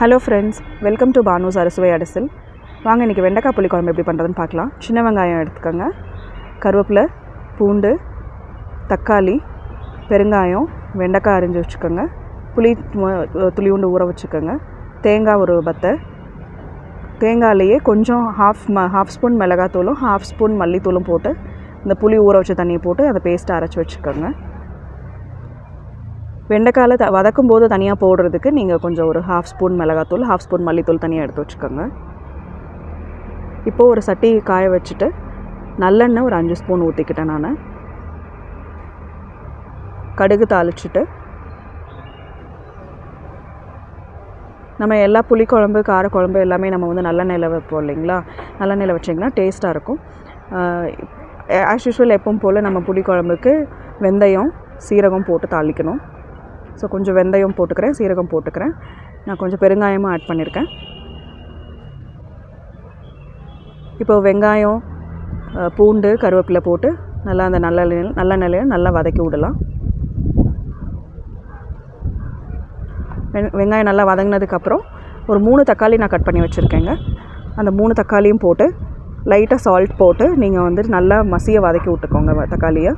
Hello friends welcome to பானூஸ் சரசுவை அடிசல் வாங்க இன்றைக்கி வெண்டைக்காய் புளி குழம்பு எப்படி பண்ணுறதுன்னு பார்க்கலாம். சின்ன வெங்காயம் எடுத்துக்கோங்க. கருவேப்பிலை பூண்டு தக்காளி பெருங்காயம் வெண்டைக்காய் அரிஞ்சு வச்சுக்கோங்க. புளி துளியூண்டு ஊற வச்சுக்கோங்க. தேங்காய் ஒரு பத்தை. தேங்காயிலேயே கொஞ்சம் ஹாஃப் ம ஹாஃப் ஸ்பூன் மிளகாத்தூளும் ஹாஃப் ஸ்பூன் மல்லித்தூளும் போட்டு இந்த புளி ஊற வச்ச தண்ணியை போட்டு அதை பேஸ்ட்டை அரைச்சி வச்சுக்கோங்க. வெண்டைக்காயில் த வதக்கும் போது தனியாக போடுறதுக்கு நீங்கள் கொஞ்சம் ஒரு ஹாஃப் ஸ்பூன் மிளகாத்தூள் ஹாஃப் ஸ்பூன் மல்லித்தூள் தனியாக எடுத்து வச்சுக்கோங்க. இப்போது ஒரு சட்டி காய வச்சுட்டு நல்லெண்ணெய் ஒரு அஞ்சு ஸ்பூன் ஊற்றிக்கிட்டேன் நான். கடுகு தாளிச்சிட்டு நம்ம எல்லா புளிக்குழம்பு காரக்குழம்பு எல்லாமே நம்ம வந்து நல்லெண்ணெயில் வைப்போம் இல்லைங்களா? நல்லெண்ணெயில் வச்சிங்கன்னா டேஸ்ட்டாக இருக்கும். ஆஸ் யூஷுவல் எப்பவும் போல் நம்ம புளிக்குழம்புக்கு வெந்தயம் சீரகம் போட்டு தாளிக்கணும். ஸோ கொஞ்சம் வெந்தயம் போட்டுக்கிறேன் சீரகம் போட்டுக்கிறேன். நான் கொஞ்சம் பெருங்காயமும் ஆட் பண்ணியிருக்கேன் இப்போ வெங்காயம் பூண்டு கருவேப்பிலை போட்டு நல்லா அந்த நல்ல நல்ல நிலையில் நல்லா வதக்கி விடலாம். வெங்காயம் நல்லா வதங்கினதுக்கப்புறம் ஒரு மூணு தக்காளி நான் கட் பண்ணி வச்சுருக்கேங்க. அந்த மூணு தக்காளியும் போட்டு லைட்டாக சால்ட் போட்டு நீங்கள் வந்து நல்லா மசியை வதக்கி விட்டுக்கோங்க தக்காளியை.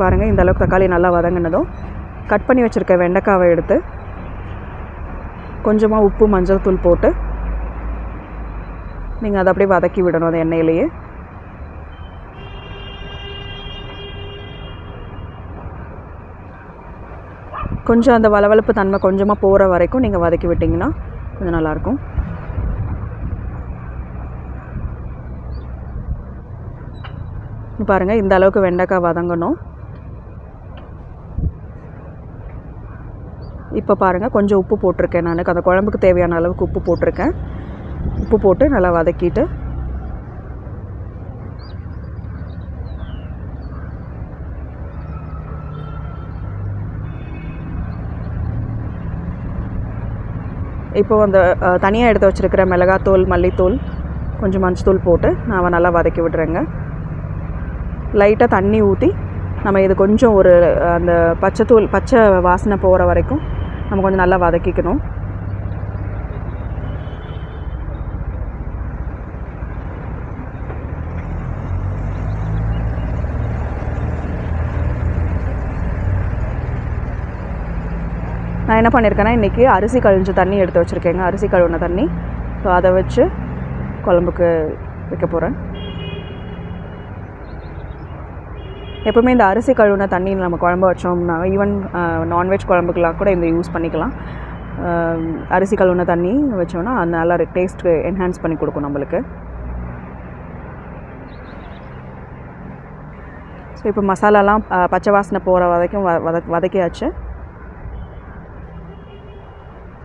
பாருங்கள் இந்த அளவுக்கு தக்காளி நல்லா வதங்கினதும். கட் பண்ணி வச்சுருக்க வெண்டைக்காவை எடுத்து கொஞ்சமாக உப்பு மஞ்சள் தூள் போட்டு நீங்கள் அதை அப்படியே வதக்கி விடணும் அந்த எண்ணெயிலேயே. கொஞ்சம் அந்த வளவளப்பு தன்மை கொஞ்சமாக போகிற வரைக்கும் நீங்கள் வதக்கி விட்டிங்கன்னா கொஞ்சம் நல்லாயிருக்கும். பாருங்கள் இந்த அளவுக்கு வெண்டைக்காய் வதங்கணும். இப்போ பாருங்கள் கொஞ்சம் உப்பு போட்டிருக்கேன் நான். அந்த குழம்புக்கு தேவையான அளவுக்கு உப்பு போட்டிருக்கேன். உப்பு போட்டு நல்லா வதக்கிட்டு. இப்போ அந்த தனியாக எடுத்து வச்சுருக்கிற மிளகாத்தூள் மல்லித்தூள் கொஞ்சம் மஞ்சத்தூள் போட்டு நான் நல்லா வதக்கி விடுறேங்க. லைட்டாக தண்ணி ஊற்றி நம்ம இது கொஞ்சம் ஒரு அந்த பச்சைத்தூள் பச்சை வாசனை போகிற வரைக்கும் நம்ம கொஞ்சம் நல்லா வதக்கிக்கணும். நான் என்ன பண்ணியிருக்கேன்னா இன்றைக்கி அரிசி கழிஞ்ச தண்ணி எடுத்து வச்சுருக்கேங்க. அரிசி கழுவுன தண்ணி. ஸோ அதை வச்சு குழம்புக்கு வைக்க போகிறேன் எப்போவுமே இந்த அரிசி கழுவின தண்ணி நம்ம குழம்பு வச்சோம்னா ஈவன் நான்வெஜ் குழம்புக்கெலாம் கூட இந்த யூஸ் பண்ணிக்கலாம். அரிசி கழுவின தண்ணி வச்சோம்னா அது நல்லா டேஸ்ட்டு என்ஹான்ஸ் பண்ணி கொடுக்கும் நம்மளுக்கு. ஸோ இப்போ மசாலாலாம் பச்சை வாசனை போகிற வரைக்கும் வ வத வதக்கியாச்சு.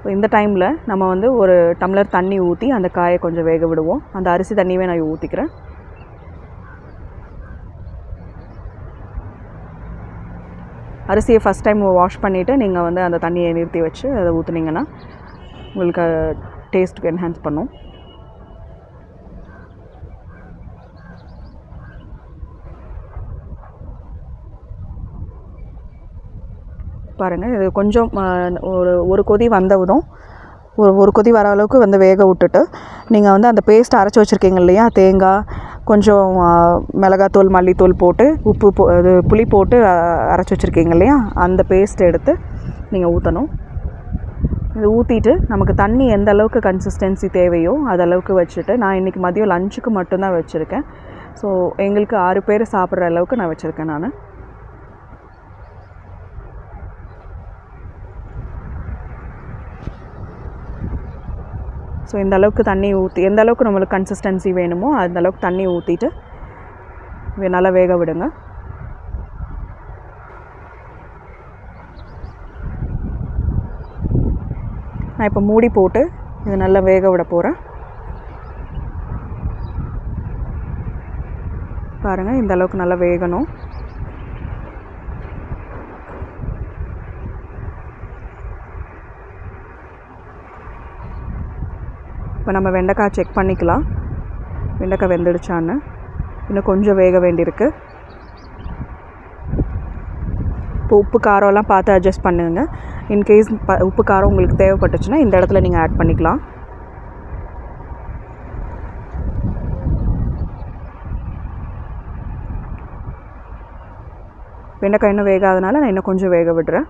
ஸோ இந்த டைமில் நம்ம வந்து ஒரு டம்ளர் தண்ணி ஊற்றி அந்த காயை கொஞ்சம் வேக விடுவோம். அந்த அரிசி தண்ணியவே நான் ஊற்றிக்கிறேன் அரிசியை ஃபஸ்ட் டைம் வாஷ் பண்ணிவிட்டு நீங்கள் வந்து அந்த தண்ணியை நிறுத்தி வச்சு அதை ஊற்றுனீங்கன்னா உங்களுக்கு டேஸ்ட்டுக்கு என்ஹான்ஸ் பண்ணும். பாருங்கள் இது கொஞ்சம் ஒரு ஒரு கொதி வந்தவுடன் ஒரு ஒரு கொதி வர அளவுக்கு வந்து வேக விட்டுட்டு நீங்கள் வந்து அந்த பேஸ்ட் அரைச்சி வச்சுருக்கீங்க இல்லையா? தேங்காய் கொஞ்சம் மிளகாத்தூள் மல்லித்தூள் போட்டு உப்பு போ இது புளி போட்டு அரைச்சி வச்சுருக்கீங்க இல்லையா? அந்த பேஸ்ட் எடுத்து நீங்கள் ஊற்றணும் இது ஊற்றிட்டு நமக்கு தண்ணி எந்த அளவுக்கு கன்சிஸ்டன்சி தேவையோ அதளவுக்கு வச்சுட்டு நான் இன்றைக்கி மதியம் லஞ்சுக்கு மட்டும்தான் வச்சுருக்கேன். ஸோ எங்களுக்கு ஆறு பேர் சாப்பிட்ற அளவுக்கு நான் வச்சுருக்கேன் நான். ஸோ இந்த அளவுக்கு தண்ணி ஊற்றி எந்த அளவுக்கு நம்மளுக்கு கன்சிஸ்டன்சி வேணுமோ அந்த அளவுக்கு தண்ணி ஊற்றிட்டு நல்லா வேக விடுங்க. நான் இப்போ மூடி போட்டு இது நல்லா வேக விட போகிறேன் பாருங்கள் இந்த அளவுக்கு நல்லா வேகணும். இப்போ நம்ம வெண்டைக்காய் செக் பண்ணிக்கலாம். வெண்டைக்காய் வெந்துடுச்சான்னு. இன்னும் கொஞ்சம் வேக வேண்டியிருக்கு. இப்போ உப்பு காரம்லாம் பார்த்து அட்ஜஸ்ட் பண்ணுங்க. இன்கேஸ் ப உப்பு காரம் உங்களுக்கு தேவைப்பட்டுச்சுன்னா இந்த இடத்துல நீங்கள் ஆட் பண்ணிக்கலாம். வெண்டைக்காய் இன்னும் வேகாதனால நான் இன்னும் கொஞ்சம் வேக விடுறேன்.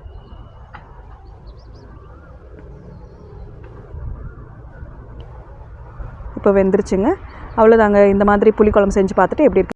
இப்போ வெந்துருச்சுங்க. அவ்வளோதாங்க இந்த மாதிரி புளிக்குழம்பு செஞ்சு பார்த்துட்டு எப்படி இருக்கு?